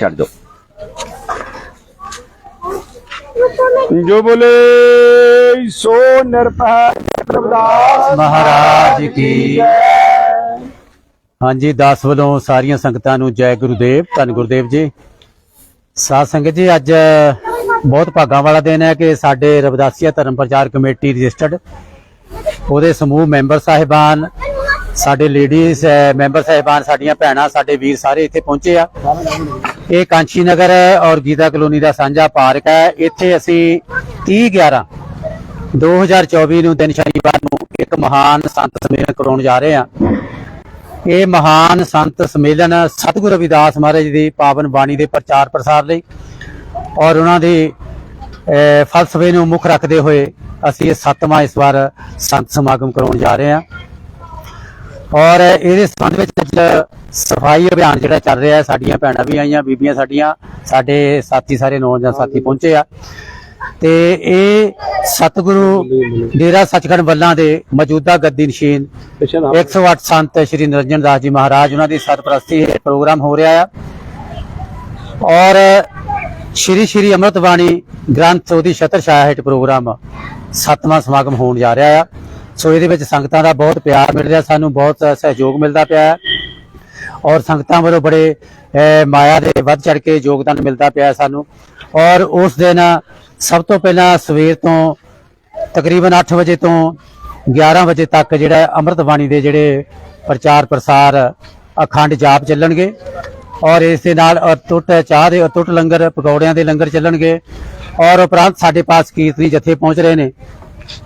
ਛੱਡ ਦਿਓ। ਜੋ ਬੋਲੇ ਸੋ ਨਿਰਭੈ ਪ੍ਰਭਦਾਸ। ਮਹਾਰਾਜ ਕੀ ਹਾਂਜੀ ਦਾਸ ਵੱਲੋਂ ਸਾਰੀਆਂ ਸੰਗਤਾਂ ਨੂੰ ਜੈ ਗੁਰੂਦੇਵ ਧੰਨ ਗੁਰਦੇਵ ਜੀ। ਸਾਧ ਸੰਗਤ ਜੀ ਅੱਜ ਬਹੁਤ ਭਾਗਾਂ ਵਾਲਾ ਦਿਨ ਹੈ ਕਿ ਸਾਡੇ ਰਵਿਦਾਸੀਆ ਧਰਮ ਪ੍ਰਚਾਰ ਕਮੇਟੀ ਰਜਿਸਟਰਡ ਉਹਦੇ ਸਮੂਹ ਮੈਂਬਰ ਸਾਹਿਬਾਨ ਸਾਡੇ ਲੇਡੀਜ਼ ਮੈਂਬਰ ਸਾਹਿਬਾਨ ਸਾਡੀਆਂ ਭੈਣਾਂ ਸਾਡੇ ਵੀਰ ਸਾਰੇ ਇੱਥੇ ਪਹੁੰਚੇ ਆ। ਇਹ ਕਾਂਚੀ ਨਗਰ ਹੈ ਔਰ ਗੀਤਾ ਕਲੋਨੀ ਦਾ ਸਾਂਝਾ ਪਾਰਕ ਹੈ। ਇੱਥੇ ਅਸੀਂ 30 11 2024 ਨੂੰ ਦਿਨ ਸ਼ਨੀਵਾਰ ਨੂੰ ਇੱਕ ਮਹਾਨ ਸੰਤ ਸੰਮੇਲਨ ਕਰਾਉਣ ਜਾ ਰਹੇ ਹਾਂ। ਇਹ ਮਹਾਨ ਸੰਤ ਸੰਮੇਲਨ ਸਤਿਗੁਰੂ ਰਵਿਦਾਸ ਮਹਾਰਾਜ ਜੀ ਦੀ ਪਾਵਨ ਬਾਣੀ ਦੇ ਪ੍ਰਚਾਰ ਪ੍ਰਸਾਰ ਲਈ ਔਰ ਉਹਨਾਂ ਦੇ ਫਲਸਫੇ ਨੂੰ ਮੁੱਖ ਰੱਖਦੇ ਹੋਏ ਅਸੀਂ ਇਹ ਸੱਤਵਾਂ ਇਸ ਵਾਰ ਸੰਤ ਸਮਾਗਮ ਕਰਾਉਣ ਜਾ ਰਹੇ ਹਾਂ। ਔਰ ਇਹਦੇ ਸੰਬੰਧ ਵਿੱਚ ਸਫ਼ਾਈ ਅਭਿਆਨ ਜਿਹੜਾ ਚੱਲ ਰਿਹਾ ਹੈ ਸਾਡੀਆਂ ਭੈਣਾਂ ਵੀ ਆਈਆਂ ਬੀਬੀਆਂ ਸਾਡੀਆਂ ਸਾਡੇ ਸਾਥੀ ਸਾਰੇ ਨੌਜਵਾਨ ਸਾਥੀ ਪਹੁੰਚੇ ਆ। ਤੇ ਇਹ ਸਤਿਗੁਰੂ ਡੇਰਾ ਸੱਚਖੰਡ ਵੱਲਾਂ ਦੇ ਮੌਜੂਦਾ ਗੱਦੀ ਨਸ਼ੀਨ 108 ਸੰਤ ਸ਼੍ਰੀ ਨਿਰੰਜਨ ਦਾਸ ਜੀ ਮਹਾਰਾਜ ਉਹਨਾਂ ਦੀ ਸਰਪ੍ਰਸਤੀ ਇਹ ਪ੍ਰੋਗਰਾਮ ਹੋ ਰਿਹਾ ਆ। ਔਰ ਸ਼੍ਰੀ ਸ਼੍ਰੀ ਅੰਮ੍ਰਿਤ ਬਾਣੀ ਗ੍ਰੰਥ ਉਹਦੀ ਛਤਰ ਛਾਇਆ ਹੇਠ ਪ੍ਰੋਗਰਾਮ ਸੱਤਵਾਂ ਸਮਾਗਮ ਹੋਣ ਜਾ ਰਿਹਾ ਆ। ਸੋ ਇਹਦੇ ਵਿੱਚ ਸੰਗਤਾਂ ਦਾ ਬਹੁਤ ਪਿਆਰ ਮਿਲ ਰਿਹਾ ਸਾਨੂੰ ਬਹੁਤ ਸਹਿਯੋਗ ਮਿਲਦਾ ਪਿਆ ਹੈ ਔਰ ਸੰਗਤਾਂ ਵੱਲੋਂ ਬੜੇ ਅਹ, ਮਾਇਆ ਦੇ ਵੱਧ ਚੜ ਕੇ ਯੋਗਦਾਨ ਮਿਲਦਾ ਪਿਆ ਸਾਨੂੰ। ਔਰ ਉਸ ਦਿਨ ਸਭ ਤੋਂ ਪਹਿਲਾਂ ਸਵੇਰ ਤੋਂ ਤਕਰੀਬਨ 8 ਵਜੇ ਤੋਂ 11 ਵਜੇ ਤੱਕ ਜਿਹੜਾ ਅੰਮ੍ਰਿਤ ਬਾਣੀ ਦੇ ਜਿਹੜੇ ਪ੍ਰਚਾਰ ਪ੍ਰਸਾਰ ਅਖੰਡ ਜਾਪ ਚੱਲਣਗੇ। ਔਰ ਇਸ ਦੇ ਨਾਲ ਅਟੁੱਟ ਚਾਹ ਦੇ ਅਟੁੱਟ ਲੰਗਰ ਪਕੌੜਿਆਂ ਦੇ ਲੰਗਰ ਚੱਲਣਗੇ। ਔਰ ਉਪਰੰਤ ਸਾਡੇ ਪਾਸ ਕੀਰਤਨੀ ਜਥੇ ਪਹੁੰਚ ਰਹੇ ਨੇ।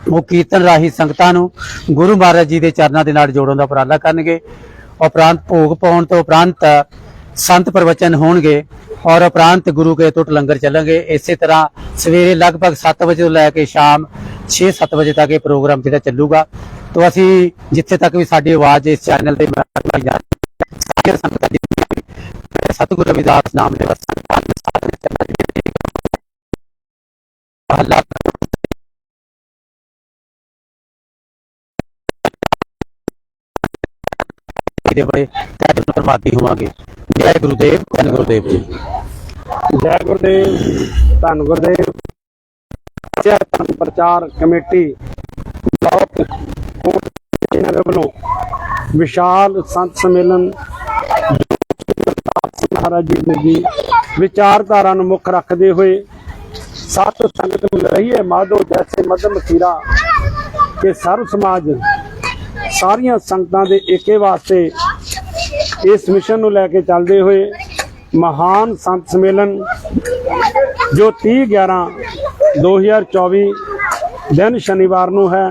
ਉਹ ਕੀਰਤਨ ਰਾਹੀਂ ਸੰਗਤਾਂ ਨੂੰ ਗੁਰੂ ਮਹਾਰਾਜ ਜੀ ਦੇ ਚਰਨਾਂ ਦੇ ਨਾਲ ਜੋੜਨ ਦਾ ਉਪਰਾਲਾ ਕਰਨਗੇ। ਉਪਰੰਤ ਭੋਗ ਪਾਉਣ ਤੋਂ ਉਪਰੰਤ ਸੰਤ ਪ੍ਰਵਚਨ ਹੋਣਗੇ ਔਰ ਉਪਰੰਤ ਗੁਰੂ ਕੇ ਟੁੱਟ ਲੰਗਰ ਚੱਲਣਗੇ। ਇਸੇ ਤਰ੍ਹਾਂ ਸਵੇਰੇ ਲਗਭਗ 7 ਵਜੇ ਤੋਂ ਲੈ ਕੇ ਸ਼ਾਮ 6-7 ਵਜੇ ਤੱਕ ਇਹ ਪ੍ਰੋਗਰਾਮ ਜਿਹੜਾ ਚੱਲੂਗਾ। ਤੋਂ ਅਸੀਂ ਜਿੱਥੇ ਤੱਕ ਵੀ ਸਾਡੀ ਆਵਾਜ਼ ਇਸ ਚੈਨਲ ਤੇ ਮਾਰੀ ਜਾ ਸਾਰੀਆਂ ਸੰਗਤਾਂ ਜਿੰਨੀਆਂ ਸਤਿਗੁਰੂ ਰਵਿਦਾਸ ਨਾਮ ਦੇ ਵਸਨ ਸਾਰੇ ਚੱਲਣ ਦੀ ਦੇ ਬੜੇ ਤਹਿਤ ਪ੍ਰਮਾਦੀ ਹੋਵਾਂਗੇ। ਜੈ ਗੁਰੂਦੇਵ, ਧੰਨ ਗੁਰੂਦੇਵ ਜੀ। ਜੈ ਗੁਰਦੇਵ, ਧੰਨ ਗੁਰਦੇਵ। ਸਿਆ ਪ੍ਰਚਾਰ ਕਮੇਟੀ ਬਲਾਕ ਨਗਰ ਵੱਲੋਂ ਵਿਸ਼ਾਲ ਸੰਤ ਸੰਮੇਲਨ ਮਹਾਰਾਜ ਜੀ ਦੀ ਵਿਚਾਰਧਾਰਾ ਨੂੰ ਮੁੱਖ ਰੱਖਦੇ ਹੋਏ ਸਤ ਸੰਗਤ ਮਿਲ ਰਹੀ ਹੈ ਮਾਧੋ ਜੈਸੇ ਮਦਮ ਖੀਰਾ ਕਿ ਸਰਵ ਸਮਾਜ ਸਾਰੀਆਂ ਸੰਗਤਾਂ ਦੇ ਏਕੇ ਵਾਸਤੇ ਇਸ ਮਿਸ਼ਨ ਨੂੰ ਲੈ ਕੇ ਚੱਲਦੇ ਹੋਏ ਮਹਾਨ ਸੰਤ ਸੰਮੇਲਨ ਜੋ 30 11 2024 ਦਿਨ ਸ਼ਨੀਵਾਰ ਨੂੰ ਹੈ,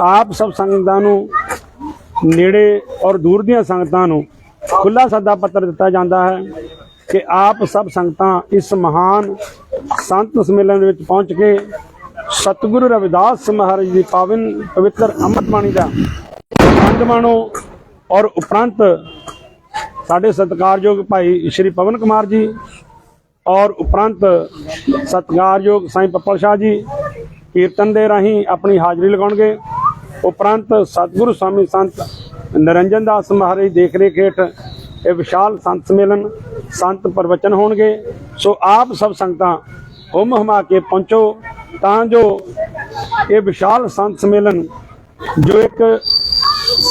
ਆਪ ਸਭ ਸੰਗਤਾਂ ਨੂੰ, ਨੇੜੇ ਔਰ ਦੂਰ ਦੀਆਂ ਸੰਗਤਾਂ ਨੂੰ ਖੁੱਲਾ ਸੱਦਾ ਪੱਤਰ ਦਿੱਤਾ ਜਾਂਦਾ ਹੈ ਕਿ ਆਪ ਸਭ ਸੰਗਤਾਂ ਇਸ ਮਹਾਨ ਸੰਤ ਸੰਮੇਲਨ ਵਿੱਚ ਪਹੁੰਚ ਕੇ ਸਤਿਗੁਰੂ ਰਵਿਦਾਸ ਮਹਾਰਾਜ ਦੀ ਪਾਵਨ ਪਵਿੱਤਰ ਅੰਮ੍ਰਿਤ ਬਾਣੀ ਦਾ ਆਨੰਦ ਔਰ ਉਪਰੰਤ ਸਾਡੇ ਸਤਿਕਾਰਯੋਗ ਭਾਈ ਸ਼੍ਰੀ ਪਵਨ ਕੁਮਾਰ ਜੀ ਔਰ ਉਪਰੰਤ ਸਤਿਕਾਰਯੋਗ ਸਾਈਂ ਪੱਪਲ ਸ਼ਾਹ ਜੀ, ਕੀਰਤਨ ਦੇ ਰਾਹੀਂ ਆਪਣੀ ਹਾਜ਼ਰੀ ਲਗਾਉਣਗੇ। ਉਪਰੰਤ ਸਤਿਗੁਰੂ ਸਵਾਮੀ ਸੰਤ ਨਰਿੰਜਨ ਦਾਸ ਮਹਾਰਾਜ ਦੇਖ ਰੇਖ ਹੇਠ ਇਹ ਵਿਸ਼ਾਲ ਸੰਤ ਸੰਮੇਲਨ, ਸੰਤ ਪ੍ਰਵਚਨ ਹੋਣਗੇ। ਸੋ ਆਪ ਸਭ ਸੰਗਤਾਂ ਹੁਮ ਹਮਾ ਕੇ ਪਹੁੰਚੋ ਤਾਂ ਜੋ ਇਹ ਵਿਸ਼ਾਲ ਸੰਤ ਸੰਮੇਲਨ ਜੋ ਇੱਕ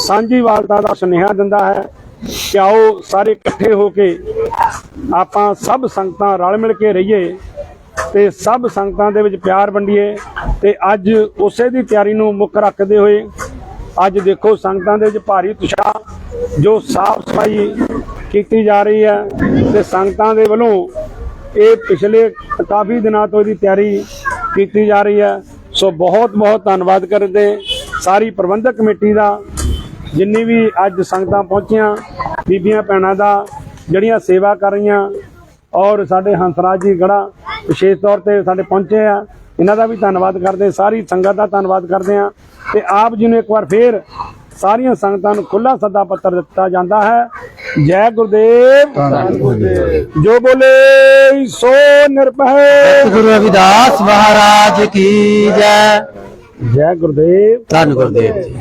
ਸਾਂਝੀ ਵਾਲਤਾ ਦਾ ਸੁਨੇਹਾ ਦਿੰਦਾ ਹੈ ਕਿ ਆਓ ਸਾਰੇ ਇਕੱਠੇ ਹੋ ਕੇ ਆਪਾਂ ਸਭ ਸੰਗਤਾਂ ਰਲ ਮਿਲ ਕੇ ਰਹੀਏ ਤੇ ਸਭ ਸੰਗਤਾਂ ਦੇ ਵਿੱਚ ਪਿਆਰ ਵੰਡੀਏ ਤੇ ਅੱਜ ਉਸੇ ਦੀ ਤਿਆਰੀ ਨੂੰ ਮੁੱਖ ਰੱਖਦੇ ਹੋਏ ਅੱਜ ਦੇਖੋ ਸੰਗਤਾਂ ਦੇ ਵਿੱਚ ਭਾਰੀ ਉਤਸ਼ਾਹ ਜੋ ਸਾਫ਼ ਸਫ਼ਾਈ ਕੀਤੀ ਜਾ ਰਹੀ ਹੈ ਤੇ ਸੰਗਤਾਂ ਦੇ ਵੱਲੋਂ ਇਹ ਪਿਛਲੇ ਕਾਫੀ ਦਿਨਾਂ ਤੋਂ ਇਹਦੀ ਤਿਆਰੀ ਕੀਤੀ ਜਾ ਰਹੀ ਹੈ। ਸੋ ਬਹੁਤ ਬਹੁਤ ਧੰਨਵਾਦ ਕਰਦੇ ਸਾਰੀ ਪ੍ਰਬੰਧਕ ਕਮੇਟੀ ਦਾ ਜਿੰਨੀ ਵੀ ਅੱਜ ਸੰਗਤਾਂ ਪਹੁੰਚੀਆਂ ਬੀਬੀਆਂ ਭੈਣਾਂ ਦਾ ਜਿਹੜੀਆਂ ਸੇਵਾ ਕਰ ਰਹੀਆਂ ਔਰ ਸਾਡੇ ਹੰਸਰਾਜ ਜੀ ਗੜਾ ਵਿਸ਼ੇਸ਼ ਤੌਰ ਤੇ ਸਾਡੇ ਪਹੁੰਚੇ ਆ ਇਹਨਾਂ ਦਾ ਵੀ ਧੰਨਵਾਦ ਕਰਦੇ ਸਾਰੀ ਸੰਗਤ ਦਾ ਧੰਨਵਾਦ ਕਰਦੇ ਆ ਤੇ ਆਪ ਜੀ ਨੂੰ ਇੱਕ ਵਾਰ ਫੇਰ ਸਾਰੀਆਂ ਸੰਗਤਾਂ ਨੂੰ ਖੁੱਲਾ ਸੱਦਾ ਪੱਤਰ ਦਿੱਤਾ ਜਾਂਦਾ ਹੈ। ਜੈ ਗੁਰਦੇਵ। ਜੋ ਬੋਲੇ ਸੋ ਨਿਰਭੈ। ਗੁਰੂ ਰਵਿਦਾਸ ਮਹਾਰਾਜ ਕੀ ਜੈ। ਜੈ ਗੁਰਦੇਵ। ਧੰਨ ਗੁਰਦੇਵ ਜੀ।